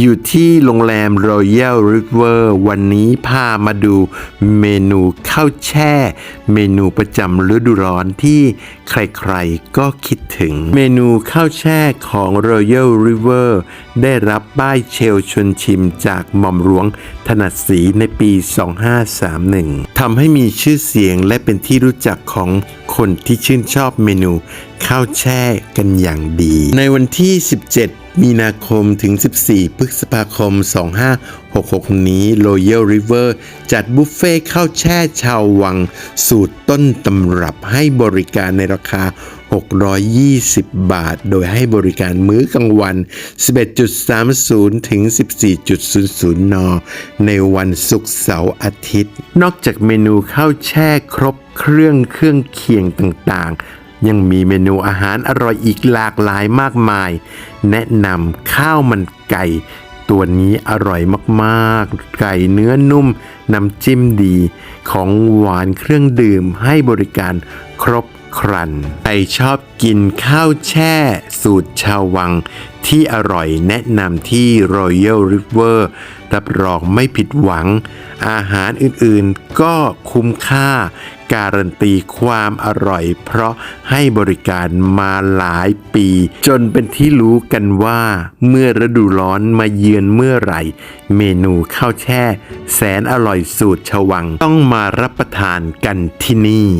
อยู่ที่โรงแรม Royal River วันนี้พามาดูเมนูข้าวแช่ เมนูประจำฤดูร้อนที่ใครๆก็คิดถึง เมนูข้าวแช่ของ Royal River ได้รับป้ายเชลชวนชิมจากหม่อมหลวงถนัดศรีในปี 2531ทำให้มีชื่อเสียงและเป็นที่รู้จักของคนที่ชื่นชอบเมนูข้าวแช่กันอย่างดี ในวันที่ 17 มีนาคมถึง 14 พฤษภาคม 66 นี้ Royal River จัดบุฟเฟ่ข้าวแช่ชาววัง สูตรต้นตำรับให้บริการในราคา 620 บาท โดยให้บริการมื้อกลางวัน 11.30 ถึง 14.00 น ในวันศุกร์เสาร์อาทิตย์ นอกจากเมนูข้าวแช่ครบเครื่องเครื่องเคียงต่างๆ ยังมีเมนูอาหารอร่อยอีกหลากหลายมากมาย แนะนำข้าวมันไก่ ตัวนี้อร่อยมากๆ ไก่เนื้อนุ่ม น้ำจิ้มดี ของหวานเครื่องดื่มให้บริการครบ ครันใครชอบกินข้าวแช่ สูตรชาววัง ที่อร่อยแนะนำที่ Royal River รับรองไม่ผิดหวัง อาหารอื่นๆก็คุ้มค่า การันตีความอร่อย เพราะให้บริการมาหลายปี จนเป็นที่รู้กันว่า เมื่อฤดูร้อนมาเยือนเมื่อไหร่ เมนูข้าวแช่ แสนอร่อยสูตรชวัง ต้องมารับประทานกันที่นี่